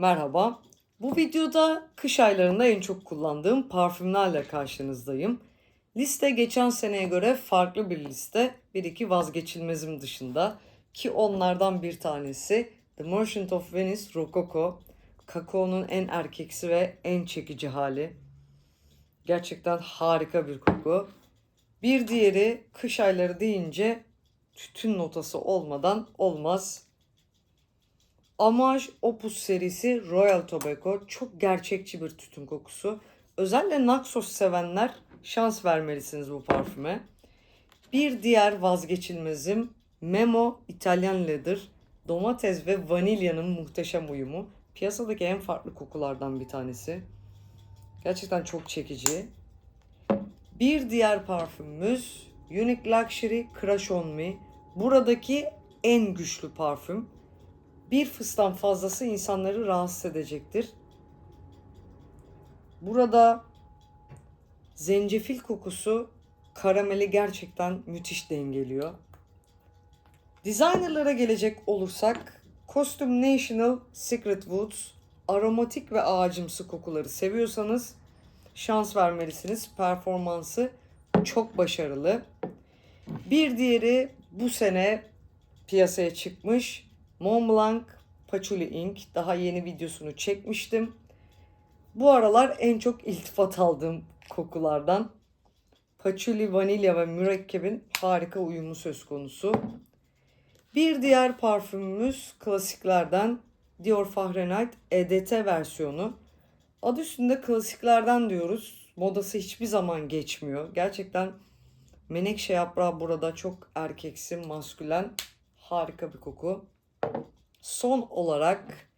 Merhaba. Bu videoda kış aylarında en çok kullandığım parfümlerle karşınızdayım. Liste geçen seneye göre farklı bir liste. Bir iki vazgeçilmezim dışında. Ki onlardan bir tanesi The Merchant of Venice Rococo. Kakao'nun en erkeksi ve en çekici hali. Gerçekten harika bir koku. Bir diğeri kış ayları deyince tütün notası olmadan olmaz. Amaj Opus serisi Royal Tobacco çok gerçekçi bir tütün kokusu. Özellikle Naxos sevenler şans vermelisiniz bu parfüme. Bir diğer vazgeçilmezim Memo Italian Leather. Domates ve vanilyanın muhteşem uyumu. Piyasadaki en farklı kokulardan bir tanesi. Gerçekten çok çekici. Bir diğer parfümümüz Unique Luxury Crush On Me. Buradaki en güçlü parfüm. Bir fıstan fazlası insanları rahatsız edecektir. Burada zencefil kokusu karameli gerçekten müthiş dengeliyor. Designerlara gelecek olursak Costume National Secret Woods aromatik ve ağacımsı kokuları seviyorsanız şans vermelisiniz. Performansı çok başarılı. Bir diğeri bu sene piyasaya çıkmış Montblanc Patchouli Ink. Daha yeni videosunu çekmiştim. Bu aralar en çok iltifat aldığım kokulardan. Patchouli, vanilya ve mürekkebin harika uyumu söz konusu. Bir diğer parfümümüz klasiklerden Dior Fahrenheit EDT versiyonu. Adı üstünde klasiklerden diyoruz. Modası hiçbir zaman geçmiyor. Gerçekten menekşe yaprağı burada çok erkeksi, maskülen, harika bir koku. Son olarak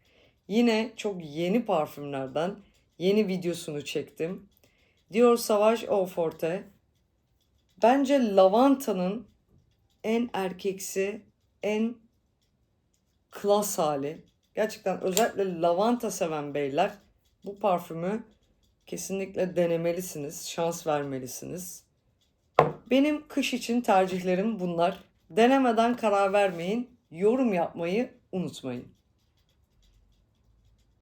yine çok yeni parfümlerden yeni videosunu çektim. Dior Sauvage Eau Forte. Bence lavantanın en erkeksi, en klas hali. Gerçekten özellikle lavanta seven beyler bu parfümü kesinlikle denemelisiniz, şans vermelisiniz. Benim kış için tercihlerim bunlar. Denemeden karar vermeyin, yorum yapmayı unutmayın.